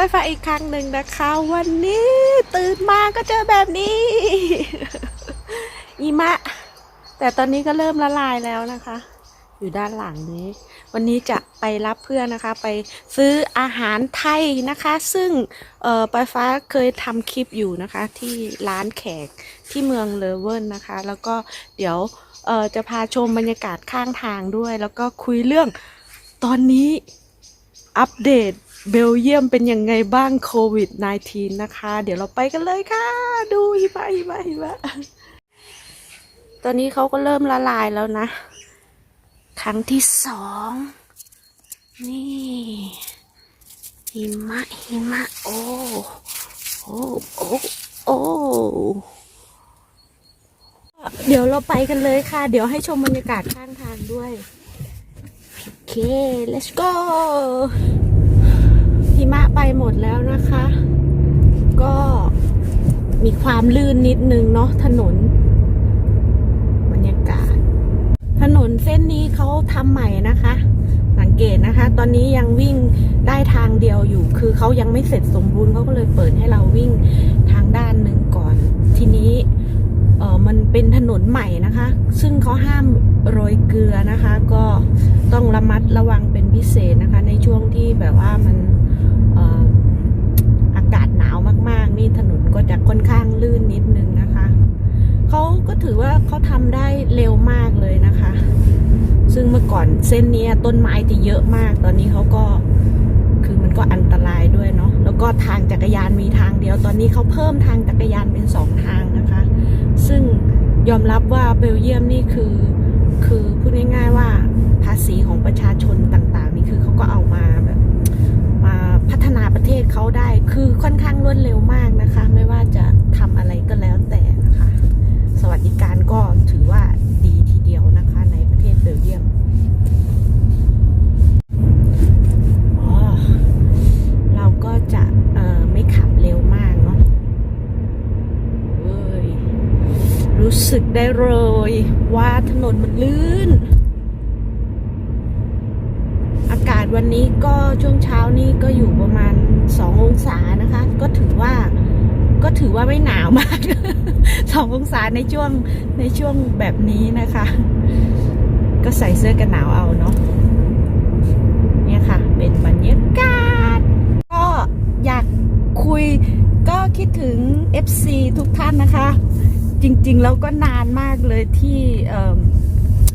ไปฟ้าอีกครั้งหนึ่งนะคะ วันนี้ตื่นมาก็เจอแบบนี้อีมะ แต่ตอนนี้ก็เริ่มละลายแล้วนะคะ อยู่ด้านหลังนี้ วันนี้จะไปรับเพื่อนนะคะ ไปซื้ออาหารไทยนะคะ ซึ่งเอ่อปายฟ้าเคยทำคลิปอยู่นะคะ ที่ร้านแขกที่เมืองเลเวิร์นนะคะ แล้วก็เดี๋ยวเอ่อจะพาชมบรรยากาศข้างทางด้วย แล้วก็คุยเรื่องตอนนี้อัปเดต เบลเยียมเป็นยังไงบ้างโควิด -19 นะคะ เดี๋ยวเราไปกันเลยค่ะ ดูอีบะอีบะอีบะตอนนี้เขาก็เริ่มละลายแล้วนะ ครั้งที่สอง นี่หิมะหิมะโอ้โอ้โอ้โอ้เดี๋ยวเราไปกันเลยค่ะ เดี๋ยวให้ชมบรรยากาศข้างทางด้วย โอเค let's go หิมะไปหมดแล้วนะคะ ก็มีความลื่นนิดนึงเนาะถนน บรรยากาศ ถนนเส้นนี้เขาทำใหม่นะคะ สังเกตนะคะ ตอนนี้ยังวิ่งได้ทางเดียวอยู่ คือเขายังไม่เสร็จสมบูรณ์เขาก็เลยเปิดให้เราวิ่งทางด้านหนึ่งก่อน ทีนี้ เป็นถนนใหม่นะคะ ซึ่งเขาห้ามโรยเกลือนะคะ ก็ต้องระมัดระวังเป็นพิเศษนะคะ ในช่วงที่แบบว่ามันอากาศหนาวมากๆ นี่ถนนก็จะค่อนข้างลื่นนิดนึงนะคะเขาก็ถือว่าเขาทำได้เร็วมากเลยนะคะ ซึ่งเมื่อก่อนเส้นนี้ต้นไม้จะเยอะมาก ตอนนี้เขาก็คือมันก็อันตรายด้วยเนาะแล้วก็ทางจักรยานมีทางเดียว ตอนนี้เขาเพิ่มทางจักรยานเป็นสองทางนะคะ ซึ่ง ยอมรับว่าเบลเยียมนี่คือ คือพูดง่ายๆว่าภาษีของประชาชนต่างๆ นี่คือเขาก็เอามาแบบมาพัฒนาประเทศเขาได้ คือค่อนข้างรวดเร็วมากนะคะ ไม่ว่าจะทำอะไรก็แล้วแต่นะคะ สวัสดิการก็ถือว่าดีทีเดียวนะคะในประเทศเบลเยียมอ๋อเราก็จะเอ่อไม่ขับเร็วมากเนาะเว้ยรู้สึก ได้เลยว่าถนนมันลื่น อากาศวันนี้ก็ช่วงเช้านี้ก็อยู่ประมาณ2องศานะคะ ก็ถือว่าก็ถือว่าไม่หนาวมากสององศาในช่วงในช่วงแบบนี้นะคะ ก็ใส่เสื้อกันหนาวเอาเนาะเนี่ยค่ะ เป็นบรรยากาศ ก็อยากคุยก็คิดถึง FC ทุกท่านนะคะ จริง ๆ แล้วก็นานมากเลยที่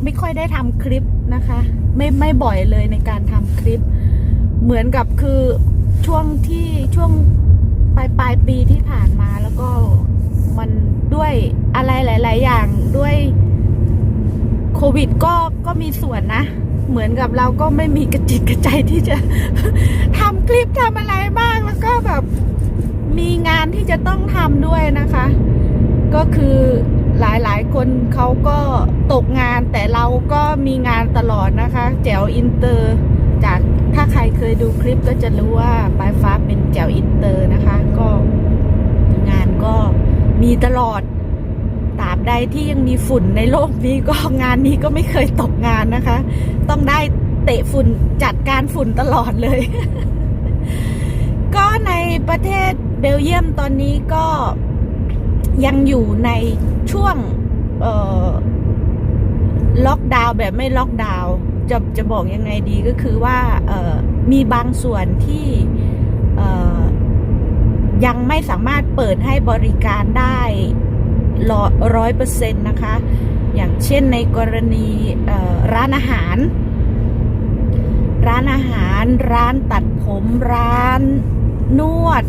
ไม่ค่อยได้ทำคลิปนะคะ ไม่ไม่บ่อยเลยในการทำคลิป เหมือนกับคือช่วงที่ช่วงปลายปลายปีที่ผ่านมาแล้วก็มันด้วยอะไรหลาย ๆ อย่างด้วยโควิดก็ก็มีส่วนนะ เหมือนกับเราก็ไม่มีกระจิตกระใจที่จะทำคลิปทำอะไรบ้างแล้วก็แบบมีงานที่จะต้องทำด้วยนะคะ ก็คือหลายๆ คนเขาก็ตกงานแต่เราก็มีงานตลอดนะคะ แจวอินเตอร์จากถ้าใครเคยดูคลิปก็จะรู้ว่าปลายฟ้าเป็นแจวอินเตอร์นะคะ ก็งานก็มีตลอดตราบใดที่ยังมีฝุ่นในโลกนี้ก็งานนี้ก็ไม่เคยตกงานนะคะ ต้องได้เตะฝุ่นจัดการฝุ่นตลอดเลย ก็ในประเทศเบลเยียมตอนนี้ก็ ยังอยู่ในช่วงล็อกดาวน์แบบไม่ล็อกดาวน์จะจะบอกยังไงดีก็คือว่ามีบางส่วนที่ยังไม่สามารถเปิดให้บริการได้ร้อยเปอร์เซ็นต์นะคะ อย่างเช่นในกรณีร้านอาหาร ร้านอาหาร ร้านตัดผม ร้านนวด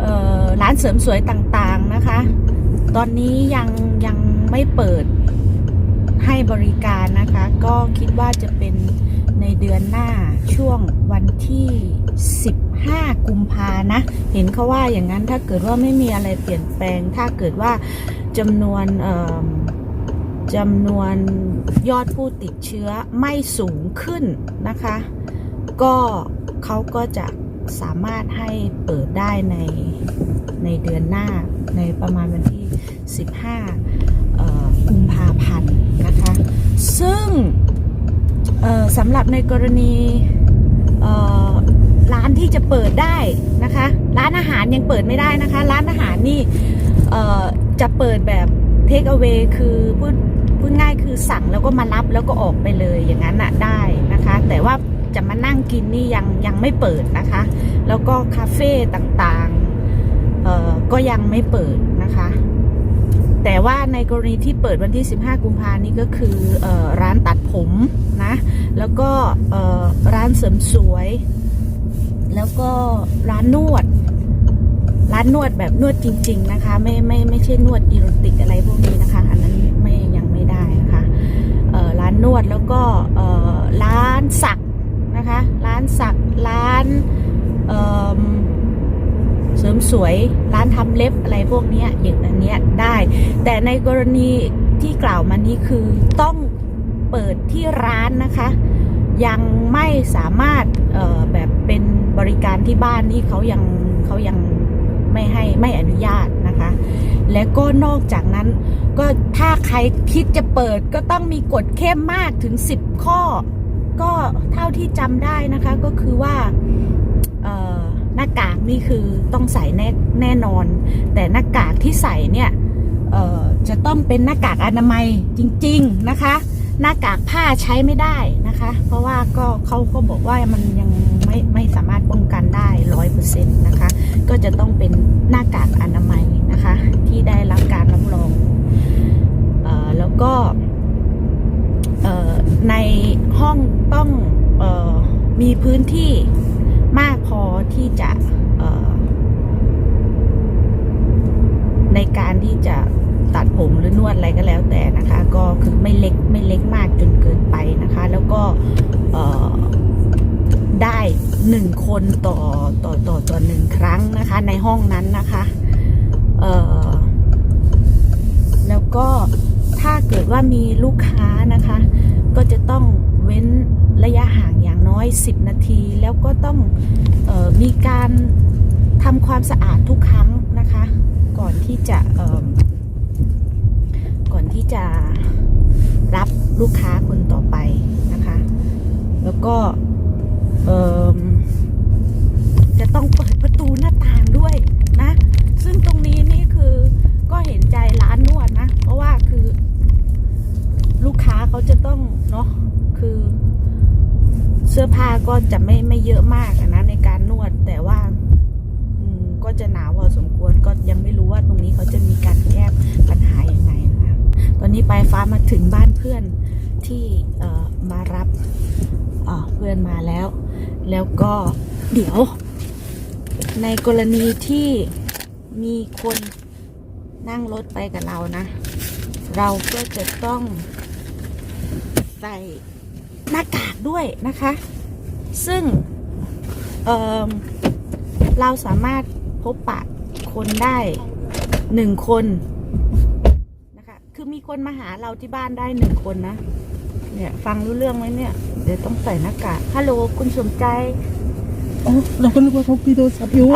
เอ่อ ร้านเสริมสวยต่างๆนะคะ ตอนนี้ยังยังไม่เปิดให้บริการนะคะ ก็คิดว่าจะเป็นในเดือนหน้าช่วงวันที่ 15 กุมภานะ เห็นเขาว่าอย่างนั้นถ้าเกิดว่าไม่มีอะไรเปลี่ยนแปลง ถ้าเกิดว่าจำนวนเอิ่มจำนวนยอดผู้ติดเชื้อไม่สูงขึ้นนะคะ ก็เขาก็จะสามารถให้เปิดได้ใน ในเดือนหน้าในประมาณวันที่ 15กุมภาพันธ์นะคะ ซึ่งสำหรับในกรณีร้านที่จะเปิดได้นะคะ ร้านอาหารยังเปิดไม่ได้นะคะ ร้านอาหารนี่จะเปิดแบบเทคเอา a y คือพูดพูดง่ายคือสั่งแล้วก็มารับแล้วก็ออกไปเลยอย่างนั้นน่ะได้นะคะ แต่ว่าจะมานั่งกินนี่ยังยังไม่เปิดนะคะ แล้วก็คาเฟ่ต่างๆ ก็ยังไม่เปิดนะคะ แต่ว่าในกรณีที่เปิดวันที่ 15 กุมภานี้ก็คือออร้านตัดผมนะ แล้วก็ร้านเสริมสวย แล้วก็ร้านนวด ร้านนวดแบบนวดจริง ๆ นะคะ ไม่ไม่ไม่ใช่นวดอีโรติกอะไรพวกนี้นะคะ อันนั้นไม่ยังไม่ได้นะคะร้านนวดแล้วก็ร้านสักนะคะ ร้านสักร้าน เสริมสวยร้านทำเล็บอะไรพวกนี้อย่างอันเนี้ยได้ แต่ในกรณีที่กล่าวมานี้คือต้องเปิดที่ร้านนะคะ ยังไม่สามารถแบบเป็นบริการที่บ้านนี่เขายังเขายังไม่ให้ไม่อนุญาตนะคะ และก็นอกจากนั้นก็ถ้าใครคิดจะเปิดก็ต้องมีกฎเข้มมากถึง 10 ข้อ ก็เท่าที่จำได้นะคะก็คือว่า หน้ากากนี่คือต้องใส่แน่แน่นอน แต่หน้ากากที่ใส่เนี่ยจะต้องเป็นหน้ากากอนามัยจริง ๆนะคะ หน้ากากผ้าใช้ไม่ได้นะคะ เพราะว่าก็เขาก็บอกว่ามันยังไม่ไม่สามารถป้องกันได้ร้อยเปอร์เซ็นต์นะคะ ก็จะต้องเป็นหน้ากากอนามัยนะคะ ที่ได้รับการรับรองออแล้วก็ในห้องต้องออมีพื้นที่ มากพอที่จะในการที่จะตัดผมหรือนวดอะไรก็แล้วแต่นะคะ ก็คือไม่เล็กไม่เล็กมากจนเกินไปนะคะ แล้วก็ได้หนึ่งคนต่อต่อต่อต่อหนึ่งครั้งนะคะ ในห้องนั้นนะคะแล้วก็ถ้าเกิดว่ามีลูกค้านะคะ ก็จะต้องเว้น ระยะห่างอย่างน้อย 10 นาที แล้วก็ต้องออมีการทำความสะอาดทุกครั้งนะคะ ก่อนที่จะก่อนที่จะรับลูกค้าคนต่อไปนะคะ แล้วก็จะต้องเปิดประตูหน้าต่างด้วยนะ ซึ่งตรงนี้นี่คือก็เห็นใจร้านนวดนะ เพราะว่าคือลูกค้าเขาจะต้องเนาะคือ สื้อผ้าก็จะไม่ไม่เยอะมากนะในการนวดแต่ว่าก็จะหนาวพอสมควรก็ยังไม่รู้ว่าตรงนี้เขาจะมีการแก้ปัญหายังไงนะคะตอนนี้ปลายฟ้ามาถึงบ้านเพื่อนที่เอ่อมารับเพื่อนมาแล้ว แล้วก็เดี๋ยว ในกรณีที่มีคนนั่งรถไปกับเรานะ เราก็จะต้องใส่ หน้ากากด้วยนะคะ ซึ่งเเราสามารถพบปะคนได้หนึ่งคนนะคะ คือมีคนมาหาเราที่บ้านได้หนึ่งคนนะ เนี่ยฟังรู้เรื่องไหมเนี่ย เดี๋ยวต้องใส่หน้ากาก ฮัลโหลคุณสมใจอ๋อเราก็นึกว่าเขาปีโทรศัพท์อยู่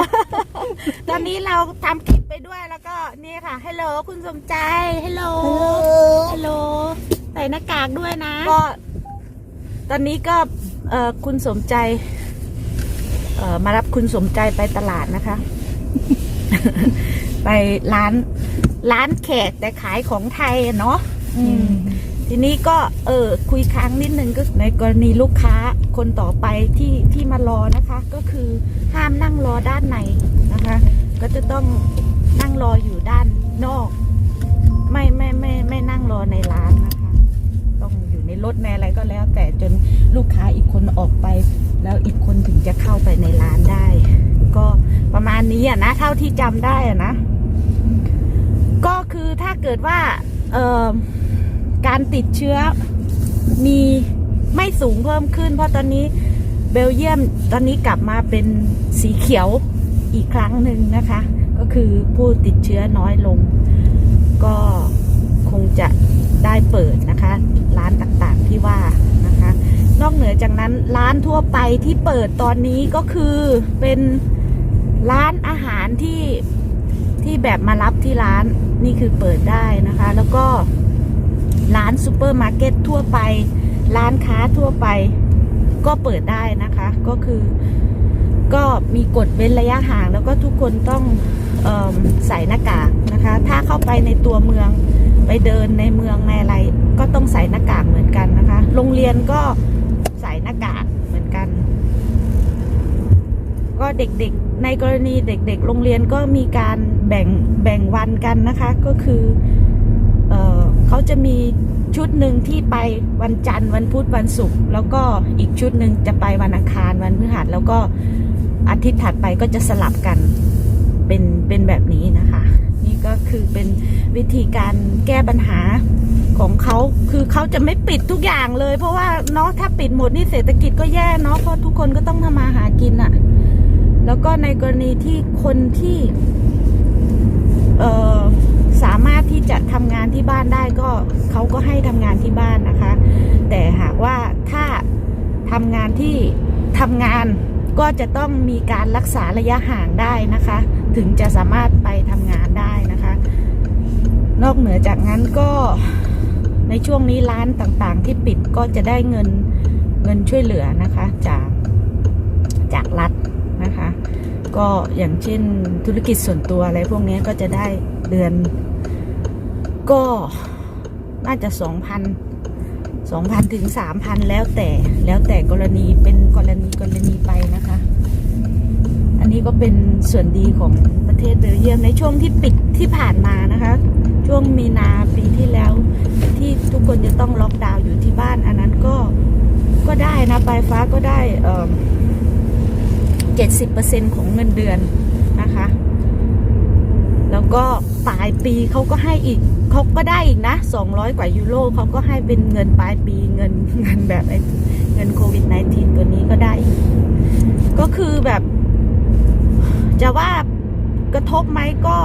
ตอนนี้เราทำคลิปไปด้วยแล้วก็นี่ค่ะ ฮัลโหลคุณสมใจ ฮัลโหล ฮัลโหล ใส่หน้ากากด้วยนะ ก็ ตอนนี้ก็เอ่อคุณสมใจเอ่อมารับคุณสมใจไปตลาดนะคะ ไปร้านร้านแขกแต่ขายของไทยอะเนาะอืมทีนี้ก็เออคุยค้างนิดนึงก็ในกรณีลูกค้าคนต่อไปที่ที่มารอนะคะ ก็คือห้ามนั่งรอด้านในนะคะ ก็จะต้องนั่งรออยู่ด้านนอก ไม่ไม่ไม่ไม่นั่งรอในร้านนะคะ ต้องอยู่ใน รถในอะไรก็แล้ว แต่จนลูกค้าอีกคนออกไป แล้วอีกคนถึงจะเข้าไปในร้านได้ ก็ประมาณนี้อะนะเท่าที่จำได้อะนะ ก็คือถ้าเกิดว่าเออการติดเชื้อมีไม่สูงเพิ่มขึ้น เพราะตอนนี้เบลเยียมตอนนี้กลับมาเป็นสีเขียวอีกครั้งหนึ่งนะคะ ก็คือผู้ติดเชื้อน้อยลง ก็ คงจะได้เปิดนะคะ ร้านต่างๆที่ว่านะคะ นอกเหนือจากนั้นร้านทั่วไปที่เปิดตอนนี้ก็คือเป็นร้านอาหารที่ที่แบบมารับที่ร้านนี่คือเปิดได้นะคะ แล้วก็ร้านซูเปอร์มาร์เก็ตทั่วไป ร้านค้าทั่วไปก็เปิดได้นะคะ ก็คือก็มีกฎเว้นระยะห่าง แล้วก็ทุกคนต้องเอใส่หน้ากากนะคะ ถ้าเข้าไปในตัวเมือง ไปเดินในเมืองในอะไร ก็ต้องใส่หน้ากากเหมือนกันนะคะ โรงเรียนก็ใส่หน้ากากเหมือนกัน ก็เด็กๆในกรณีเด็กๆ โรงเรียนก็มีการแบ่งแบ่งวันกันนะคะ ก็คือเออเขาจะมีชุดหนึ่งที่ไปวันจันทร์วันพุธวันศุกร์แล้วก็อีกชุดหนึ่งจะไปวันอังคารวันพฤหัสแล้วก็อาทิตย์ถัดไปก็จะสลับกันเป็นเป็นแบบนี้นะคะ นี่ก็คือเป็นวิธีการแก้ปัญหาของเขาคือเขาจะไม่ปิดทุกอย่างเลย เพราะว่าเนาะถ้าปิดหมดนี่เศรษฐกิจก็แย่เนาะเพราะทุกคนก็ต้องทำมาหากินอะแล้วก็ในกรณีที่คนที่ เอ่อสามารถที่จะทำงานที่บ้านได้ก็เขาก็ให้ทำงานที่บ้านนะคะ แต่หากว่าถ้าทำงานที่ทำงานก็จะต้องมีการรักษาระยะห่างได้นะคะ ถึงจะสามารถ ทำงานได้นะคะ นอกเหนือจากนั้นก็ในช่วงนี้ร้านต่างๆ ที่ปิดก็จะได้เงินเงินช่วยเหลือนะคะ จากจากรัฐนะคะ ก็อย่างเช่นธุรกิจส่วนตัวอะไรพวกนี้ก็จะได้เดือน ก็น่าจะสองพันสองพันถึงสามพันแล้วแต่แล้วแต่กรณีเป็นกรณีกรณีไปนะคะ นี้ก็เป็นส่วนดีของประเทศเบลเยียมในช่วงที่ปิดที่ผ่านมานะคะ ช่วงมีนาปีที่แล้ว ที่ทุกคนจะต้องล็อกดาวน์อยู่ที่บ้าน อันนั้นก็ก็ได้นะปลายฟ้าก็ได้เอ่อ70%ของเงินเดือนนะคะ แล้วก็ปลายปีเขาก็ให้อีกเขาก็ได้อีกนะ200กว่ายูโรเขาก็ให้เป็นเงินปลายปีเงินเงินแบบไอเงินโควิด -19 ตัวนี้ก็ได้อีกก็คือแบบ จะว่ากระทบไหมก็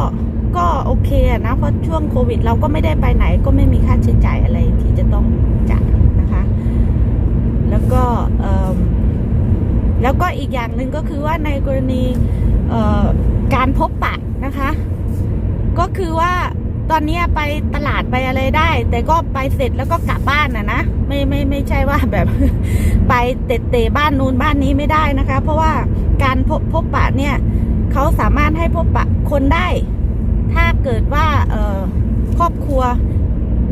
ก็โอเคนะ เพราะช่วงโควิด เราก็ไม่ได้ไปไหน ก็ไม่มีค่าใช้จ่ายอะไรที่จะต้องจ่ายนะคะ แล้วก็แล้วก็อีกอย่างหนึ่งก็คือว่าในกรณีการพบปะนะคะ ก็คือว่าตอนนี้ไปตลาดไปอะไรได้ แต่ก็ไปเสร็จแล้วก็กลับบ้านนะนะไม่ไม่ไม่ใช่ว่าแบบไปเตะเตะบ้านนู้นบ้านนี้ไม่ได้นะคะ เพราะว่าการพบพบปะเนี่ย เขาสามารถให้พบปะคนได้ ถ้าเกิดว่าครอบครัว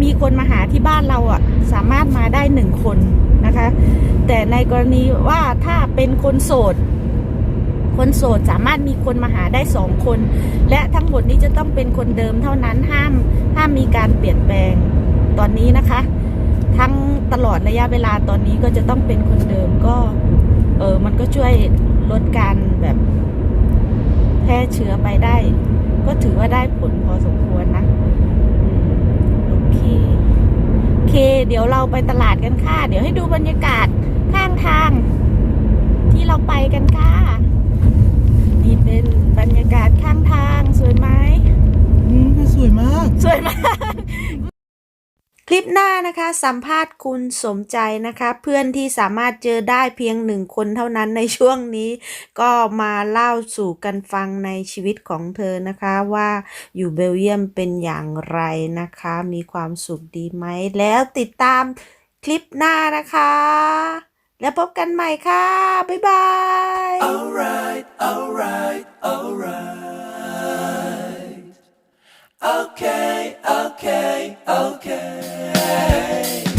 มีคนมาหาที่บ้านเราอะสามารถมาได้หนึ่งคนนะคะ แต่ในกรณีว่าถ้าเป็นคนโสด คนโสดสามารถมีคนมาหาได้สองคน และทั้งหมดนี้จะต้องเป็นคนเดิมเท่านั้นห้ามห้ามมีการเปลี่ยนแปลงตอนนี้นะคะ ทั้งตลอดระยะเวลาตอนนี้ก็จะต้องเป็นคนเดิมก็เออมันก็ช่วยลดการแบบ แพร่เชื้อไปได้ ก็ถือว่าได้ผลพอสมควรนะอืมโอเคโอเค เดี๋ยวเราไปตลาดกันค่ะ เดี๋ยวให้ดูบรรยากาศข้างทาง ที่เราไปกันค่ะนี่เป็นบรรยากาศข้างทางสวยไหมอืมสวยมาก สวยมาก คลิปหน้านะคะสัมภาษณ์คุณสมใจนะคะ เพื่อนที่สามารถเจอได้เพียงหนึ่งคนเท่านั้นในช่วงนี้ ก็มาเล่าสู่กันฟังในชีวิตของเธอนะคะว่าอยู่เบลเยียมเป็นอย่างไรนะคะ มีความสุขดีไหม แล้วติดตามคลิปหน้านะคะ แล้วพบกันใหม่ค่ะ บ๊ายบาย Alright, alright, alright. Okay, okay, okay.